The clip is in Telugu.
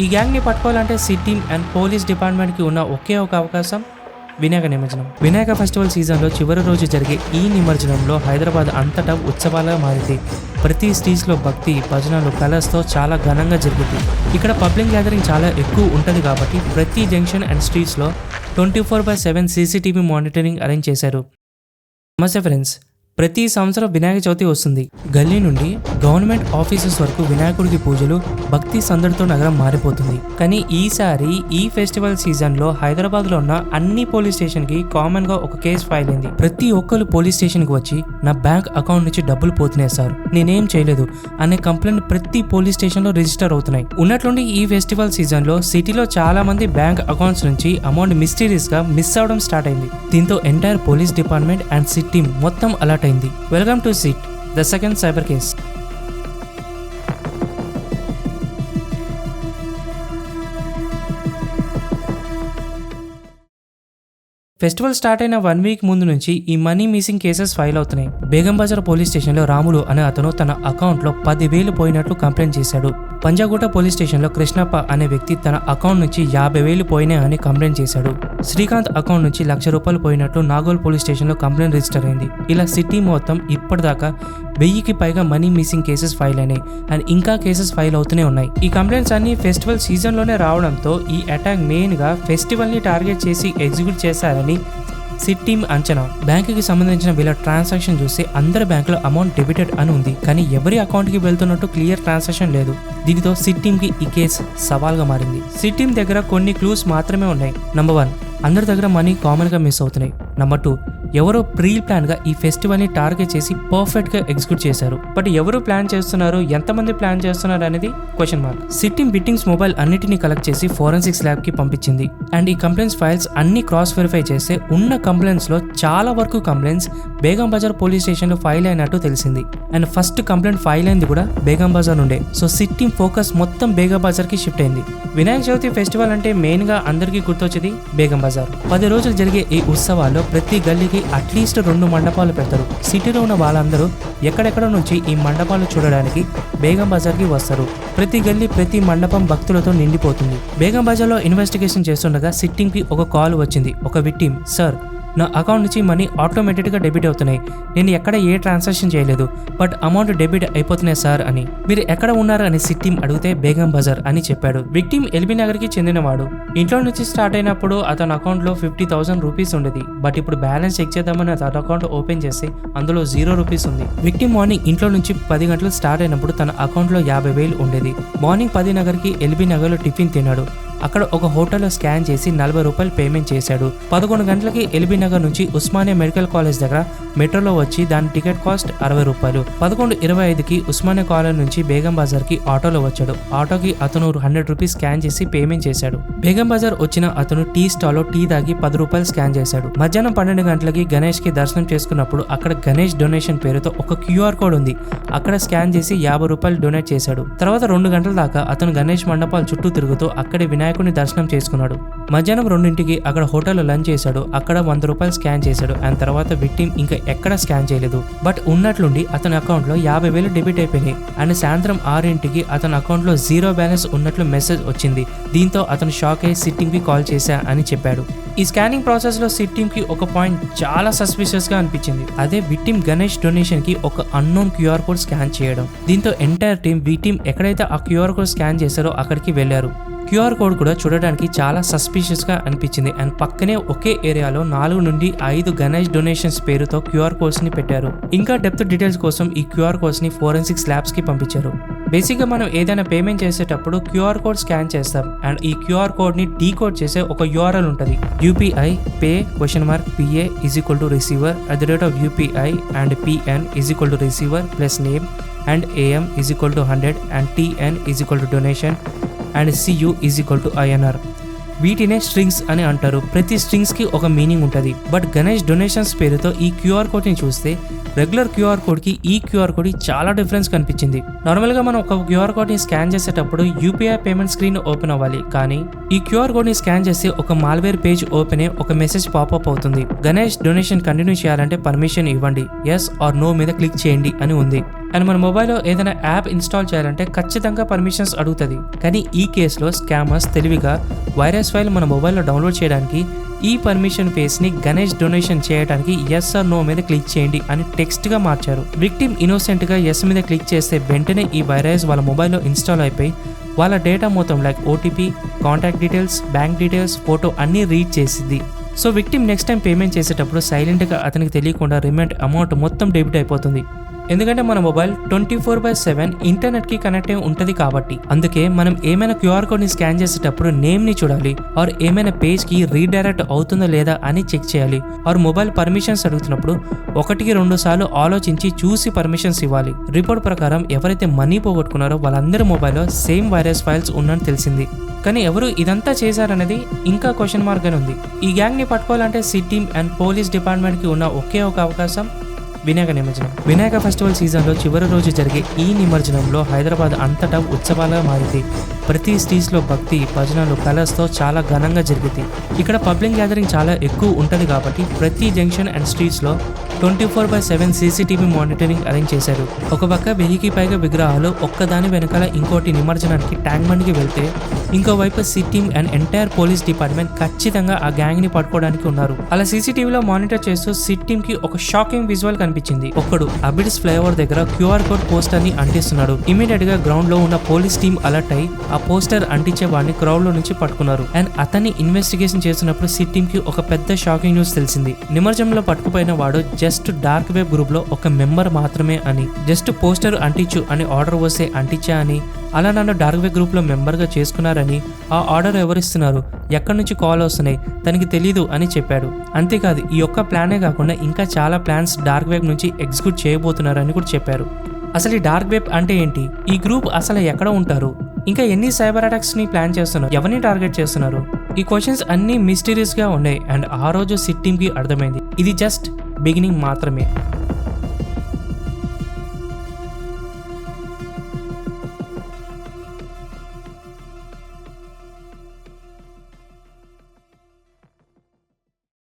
ఈ గ్యాంగ్ని పట్టుకోవాలంటే సిటీ అండ్ పోలీస్ డిపార్ట్మెంట్కి ఉన్న ఒకే ఒక అవకాశం వినాయక నిమజ్జనం. వినాయక ఫెస్టివల్ సీజన్లో చివరి రోజు జరిగే ఈ నిమజ్జనంలో హైదరాబాద్ అంతటా ఉత్సవాలుగా మారింది. ప్రతి స్టేజ్లో భక్తి భజనలు కలర్స్తో చాలా ఘనంగా జరుగుతుంది ఇక్కడ పబ్లిక్ గ్యాదరింగ్ చాలా ఎక్కువ ఉంటుంది కాబట్టి ప్రతి junction and స్ట్రీట్స్లో twenty four by seven CCTV monitoring arrange చేశారు. నమస్తే ఫ్రెండ్స్. ప్రతి సంవత్సరం వినాయక చవితి వస్తుంది. గల్లీ నుండి గవర్నమెంట్ ఆఫీసెస్ వరకు వినాయకుడికి పూజలు భక్తి సందడితో నగరం మారిపోతుంది. కానీ ఈసారి ఈ ఫెస్టివల్ సీజన్లో హైదరాబాద్లో ఉన్న అన్ని పోలీస్ స్టేషన్కి కామన్గా ఒక కేసు ఫైల్ అయింది. ప్రతి ఒక్కరు పోలీస్ స్టేషన్కి వచ్చి నా బ్యాంక్ అకౌంట్ నుంచి డబ్బులు పోతున్నాయి సార్. నేనేం చేయలేదు అనే కంప్లైంట్ ప్రతి పోలీస్ స్టేషన్లో రిజిస్టర్ అవుతున్నాయి. ఉన్నట్లుండి ఈ ఫెస్టివల్ సీజన్లో సిటీలో చాలా మంది బ్యాంక్ అకౌంట్స్ నుంచి అమౌంట్ మిస్టీరియస్గా మిస్ అవడం స్టార్ట్ అయింది. దీంతో entire police department and city మొత్తం అలర్ట్ స్టార్ట్ అయింది. Welcome to SIT the second cyber case festival start అయిన వన్ వీక్ ముందు నుంచి ఈ మనీ మిస్సింగ్ కేసెస్ ఫైల్ అవుతున్నాయి. బేగం బజార్ పోలీస్ స్టేషన్లో రాములు అనే అతను తన అకౌంట్లో పదివేలు పోయినట్లు కంప్లైంట్ చేశాడు. పంజాగుట్ట పోలీస్ స్టేషన్లో కృష్ణప్ప అనే వ్యక్తి తన అకౌంట్ నుంచి యాభై వేలు పోయినాయని కంప్లైంట్ చేశాడు. శ్రీకాంత్ అకౌంట్ నుంచి లక్ష రూపాయలు పోయినట్లు నాగోల్ పోలీస్ స్టేషన్లో కంప్లైంట్ రిజిస్టర్ అయింది. ఇలా సిటీ మొత్తం ఇప్పటిదాకా వెయ్యికి పైగా మనీ మిస్సింగ్ కేసెస్ ఫైల్ అయినాయి అండ్ ఇంకా కేసెస్ ఫైల్ అవుతూనే ఉన్నాయి. ఈ కంప్లైంట్స్ అన్ని ఫెస్టివల్ సీజన్లోనే రావడంతో ఈ అటాక్ మెయిన్గా ఫెస్టివల్ని టార్గెట్ చేసి ఎగ్జిక్యూట్ చేశారని సిట్ టీమ్ అంచనా. బ్యాంకుకి సంబంధించిన వీళ్ళ ట్రాన్సాక్షన్ చూస్తే అందరి బ్యాంకులో అమౌంట్ డెబిటెడ్ అని ఉంది కానీ ఎవరి అకౌంట్కి వెళ్తున్నట్టు క్లియర్ ట్రాన్సాక్షన్ లేదు. దీనితో సిట్ టీమ్కి ఈ కేసు సవాల్గా మారింది. సిట్ టీమ్ దగ్గర కొన్ని క్లూస్ మాత్రమే ఉన్నాయి. నంబర్ వన్ అందరి దగ్గర మనీ కామన్గా మిస్ అవుతున్నాయి. నంబర్ టూ ఎవరో ప్రీ ప్లాన్గా ఈ ఫెస్టివల్ని టార్గెట్ చేసి పర్ఫెక్ట్గా ఎగ్జిక్యూట్ చేశారు. బట్ ఎవరు ప్లాన్ చేస్తున్నారు? ఎంతమంది ప్లాన్ చేస్తున్నారు అనేది క్వశ్చన్ మార్క్ సిట్టింగ్ బిట్టింగ్స్ మొబైల్ అన్నిటిని కలెక్ట్ చేసి ఫోరెన్సిక్స్ ల్యాబ్కి పంపించింది. అండ్ ఈ కంప్లైంట్స్ ఫైల్స్ అన్ని క్రాస్ వెరిఫై చేస్తే ఉన్న కంప్లైంట్స్లో చాలా వరకు కంప్లైంట్స్ బేగం బజార్ పోలీస్ స్టేషన్లో ఫైల్ అయినట్టు తెలిసింది. అండ్ ఫస్ట్ కంప్లైంట్ ఫైల్ అయింది కూడా బేగం బజార్ నుండే. సో సిట్టింగ్ ఫోకస్ మొత్తం బేగం బజార్కి షిఫ్ట్ అయింది. వినాయక చవితి ఫెస్టివల్ అంటే మెయిన్గా అందరికీ గుర్తొచ్చేది బేగం బజార్. పది రోజులు జరిగే ఈ ఉత్సవాల్లో ప్రతి గల్లీకి అట్లీస్ట్ రెండు మండపాలు పెడతారు. సిటీలో ఉన్న వాళ్ళందరూ ఎక్కడెక్కడ నుంచి ఈ మండపాలు చూడడానికి బేగం బజార్కి వస్తారు. ప్రతి గల్లీ ప్రతి మండపం భక్తులతో నిండిపోతుంది. బేగం బజార్లో ఇన్వెస్టిగేషన్ చేస్తుండగా సిట్టింగ్కి ఒక కాల్ వచ్చింది. ఒక విక్టిమ్ సార్ నా అకౌంట్ నుంచి మనీ ఆటోమేటిక్గా డెబిట్ అవుతున్నాయి. నేను ఎక్కడ ఏ ట్రాన్సాక్షన్ చేయలేదు. బట్ అమౌంట్ డెబిట్ అయిపోతున్నాయి సార్ అని. మీరు ఎక్కడ ఉన్నారు అని సిట్టిం అడిగితే బేగం బజార్ అని చెప్పాడు. విక్టిమ్ ఎల్బీ నగర్కి చెందినవాడు. ఇంట్లో నుంచి స్టార్ట్ అయినప్పుడు అతని అకౌంట్లో ఫిఫ్టీ థౌసండ్ రూపీస్ ఉండేది. బట్ ఇప్పుడు బ్యాలెన్స్ చెక్ చేద్దామని అతని అకౌంట్ ఓపెన్ చేస్తే అందులో జీరో రూపీస్ ఉంది. విక్టిమ్ మార్నింగ్ ఇంట్లో నుంచి పది గంటలు స్టార్ట్ అయినప్పుడు తన అకౌంట్లో యాభై వేలు ఉండేది. మార్నింగ్ పది నగర్కి ఎల్బీ నగర్లో టిఫిన్ తిన్నాడు. అక్కడ ఒక హోటల్లో స్కాన్ చేసి నలభై రూపాయలు పేమెంట్ చేశాడు. పదకొండు గంటలకి ఎల్బీ నగర్ నుంచి ఉస్మానియా మెడికల్ కాలేజ్ దగ్గర మెట్రోలో వచ్చి దాని టికెట్ కాస్ట్ అరవై రూపాయలు. పదకొండు ఇరవై ఐదుకి ఉస్మానియా కాలేజ్ నుంచి బేగం బజార్కి ఆటోలో వచ్చాడు. ఆటోకి అతను హండ్రెడ్ రూపీస్ స్కాన్ చేసి పేమెంట్ చేశాడు. బేగం బజార్ వచ్చిన అతను టీ స్టాల్లో టీ తాగి పది రూపాయలు స్కాన్ చేశాడు. మధ్యాహ్నం పన్నెండు గంటలకి గణేష్కి దర్శనం చేసుకున్నప్పుడు అక్కడ గణేష్ డొనేషన్ పేరుతో ఒక క్యూఆర్ కోడ్ ఉంది. అక్కడ స్కాన్ చేసి యాభై రూపాయలు డొనేట్ చేశాడు. తర్వాత రెండు గంటల దాకా అతను గణేష్ మండపాల చుట్టూ తిరుగుతూ అక్కడే వినాయకుడిని దర్శనం చేసుకున్నాడు. మధ్యాహ్నం రెండింటికి అక్కడ హోటల్లో లంచ్ చేశాడు. అక్కడ వంద రూపాయలు స్కాన్ చేశాడు. అండ్ తర్వాత విక్టిమ్ ఇంకా ఎక్కడ స్కాన్ చేయలేదు. బట్ ఉన్నట్లుండి అతని అకౌంట్లో యాభై వేలు డెబిట్ అయిపోయినాయి. అండ్ సాయంత్రం ఆరింటికి అతని అకౌంట్లో జీరో బ్యాలెన్స్ ఉన్నట్లు మెసేజ్ వచ్చింది. దీంతో అతను షాక్ అయ్యి సిట్టింగ్కి కాల్ చేశా అని చెప్పాడు. ఈ స్కానింగ్ ప్రాసెస్లో కి ఒక పాయింట్ చాలా సస్పిషియస్గా అనిపించింది. అదే విక్టిమ్ గణేష్ డొనేషన్కి ఒక అన్నోన్ క్యూఆర్ కోడ్ స్కాన్ చేయడం. దీంతో ఎంటైర్ టీం విక్టిమ్ ఎక్కడైతే ఆ క్యూఆర్ కోడ్ స్కాన్ చేశారో అక్కడికి వెళ్ళారు క్యూఆర్ కోడ్ కూడా చూడడానికి చాలా సస్పీషియస్గా అనిపించింది. అండ్ పక్కనే ఒకే ఏరియాలో నాలుగు నుండి ఐదు గణేష్ డొనేషన్స్ పేరుతో క్యూఆర్ కోడ్స్ని పెట్టారు. ఇంకా డెప్త్ డీటెయిల్స్ కోసం ఈ క్యూఆర్ కోడ్స్ని ఫోరెన్సిక్స్ ల్యాబ్స్కి పంపించారు. బేసిక్గా మనం ఏదైనా పేమెంట్ చేసేటప్పుడు క్యూఆర్ కోడ్ స్కాన్ చేస్తాం. అండ్ ఈ క్యూఆర్ కోడ్ని డీ కోడ్ చేసే ఒక యూఆర్ఎల్ ఉంటుంది. UPI pay question mark PA is equal to receiver at the rate of UPI and PN is equal to receiver plus name and AM is equal to hundred and TN is equal to donation and CU is equal to INR వీటినే స్ట్రింగ్స్ అని అంటారు. ప్రతి స్ట్రింగ్స్కి ఒక మీనింగ్ ఉంటుంది. బట్ గణేష్ డొనేషన్స్ పేరుతో ఈ క్యూఆర్ కోడ్ని చూస్తే రెగ్యులర్ క్యూఆర్ కోడ్కి ఈ క్యూఆర్ కోడ్ చాలా డిఫరెన్స్ కనిపించింది. నార్మల్గా మనం ఒక క్యూఆర్ కోడ్ని స్కాన్ చేసేటప్పుడు యూపీఐ పేమెంట్ స్క్రీన్ ఓపెన్ అవ్వాలి. కానీ ఈ క్యూఆర్ కోడ్ని స్కాన్ చేసి ఒక మాల్వేర్ పేజ్ ఓపెన్ అయ్యి ఒక మెసేజ్ పాపప్ అవుతుంది. గణేష్ డొనేషన్ కంటిన్యూ చేయాలంటే పర్మిషన్ ఇవ్వండి. ఎస్ ఆర్ నో మీద క్లిక్ చేయండి అని ఉంది. అండ్ మన మొబైల్లో ఏదైనా యాప్ ఇన్స్టాల్ చేయాలంటే ఖచ్చితంగా పర్మిషన్స్ అడుగుతుంది. కానీ ఈ కేసులో స్కామర్స్ తెలివిగా వైరస్ ఫైల్ మన మొబైల్లో డౌన్లోడ్ చేయడానికి ఈ పర్మిషన్ ఫేస్ని గణేష్ డొనేషన్ చేయడానికి ఎస్ ఆర్ నో మీద క్లిక్ చేయండి అని టెక్స్ట్గా మార్చారు. విక్టిమ్ ఇన్నోసెంట్గా ఎస్ మీద క్లిక్ చేస్తే వెంటనే ఈ వైరస్ వాళ్ళ మొబైల్లో ఇన్స్టాల్ అయిపోయి వాళ్ళ డేటా మొత్తం like OTP contact details bank details photo అన్నీ రీడ్ చేసింది so victim next time payment చేసేటప్పుడు సైలెంట్గా అతనికి తెలియకుండా రిమైండ్ అమౌంట్ మొత్తం డెబిట్ అయిపోతుంది. ఎందుకంటే మన mobile twenty four by seven ఇంటర్నెట్కి connect అయి ఉంటుంది కాబట్టి. అందుకే మనం ఏమైనా క్యూఆర్ కోడ్ని స్కాన్ చేసేటప్పుడు నేమ్ని చూడాలి. ఆర్ ఏమైనా పేజ్కి రీడైరెక్ట్ అవుతుందో లేదా అని చెక్ చేయాలి. ఆర్ మొబైల్ పర్మిషన్స్ అడుగుతున్నప్పుడు ఒకటికి రెండు సార్లు ఆలోచించి చూసి పర్మిషన్స్ ఇవ్వాలి. రిపోర్ట్ ప్రకారం ఎవరైతే మనీ పోగొట్టుకున్నారో వాళ్ళందరి మొబైల్లో సేమ్ వైరస్ ఫైల్స్ ఉన్నని తెలిసింది. కానీ ఎవరు ఇదంతా చేశారనేది ఇంకా క్వశ్చన్ మార్క్ అని ఉంది. ఈ గ్యాంగ్ని పట్టుకోవాలంటే సిటీ అండ్ పోలీస్ డిపార్ట్మెంట్కి ఉన్న ఒకే ఒక అవకాశం వినాయక నిమజ్జనం. వినాయక ఫెస్టివల్ సీజన్లో చివరి రోజు జరిగే ఈ నిమజ్జనంలో హైదరాబాద్ అంతటా ఉత్సవాలుగా మారింది. ప్రతి స్ట్రీట్స్లో భక్తి భజనలు కలర్స్తో చాలా ఘనంగా జరిగింది. ఇక్కడ పబ్లిక్ గ్యాదరింగ్ చాలా ఎక్కువ ఉంటుంది కాబట్టి ప్రతి junction and స్ట్రీట్స్లో twenty four by seven CCTV monitoring arrange చేశారు. ఒక పక్క వెయ్యికి పైగా విగ్రహాలు ఒక్కదాని వెనకాల ఇంకోటి నిమజ్జనానికి ట్యాంక్ బండ్కి వెళ్తే ఇంకోవైపు sitting and entire police department ఖచ్చితంగా ఆ గ్యాంగ్ని పట్టుకోవడానికి ఉన్నారు. అలా సీసీటీవీలో మానిటర్ చేస్తూ సిట్కి ఒక షాకింగ్ విజువల్ కనిపించింది. ఒకడు అబిడ్స్ ఫ్లైఓవర్ దగ్గర క్యూఆర్ కోడ్ పోస్టర్ని అంటిస్తున్నాడు. ఇమీడియట్గా గ్రౌండ్లో ఉన్న పోలీస్ టీం అలర్ట్ అయి ఆ పోస్టర్ అంటించే వాడిని క్రౌడ్లో నుంచి పట్టుకున్నారు. అండ్ అతన్ని ఇన్వెస్టిగేషన్ చేసినప్పుడు సిట్టింగ్కి ఒక పెద్ద షాకింగ్ న్యూస్ తెలిసింది. నిమజ్జనంలో పట్టుకుపోయిన వాడు జస్ట్ డార్క్ వెబ్ గ్రూప్లో ఒక మెంబర్ మాత్రమే అని జస్ట్ పోస్టర్ అంటించు అని ఆర్డర్ వస్తే అంటించా అని అలా నన్ను డార్క్ వెబ్ గ్రూప్లో మెంబర్గా చేసుకున్నారని ఆ ఆర్డర్ ఎవరిస్తున్నారు? ఎక్కడి నుంచి కాల్ వస్తున్నాయి? తనకి తెలీదు అని చెప్పాడు. అంతేకాదు ఈ ఒక్క ప్లానే కాకుండా ఇంకా చాలా ప్లాన్స్ డార్క్ వెబ్ నుంచి ఎగ్జిక్యూట్ చేయబోతున్నారని కూడా చెప్పారు. అసలు ఈ డార్క్ వెబ్ అంటే ఏంటి? ఈ గ్రూప్ అసలు ఎక్కడ ఉంటారు? ఇంకా ఎన్ని సైబర్ అటాక్స్ని ప్లాన్ చేస్తున్నారు? ఎవరిని టార్గెట్ చేస్తున్నారు? ఈ క్వశ్చన్స్ అన్ని మిస్టీరియస్గా ఉన్నాయి అండ్ ఆ రోజు సిట్ టీమ్కి అర్థమైంది. ఇది జస్ట్ బిగినింగ్ మాత్రమే.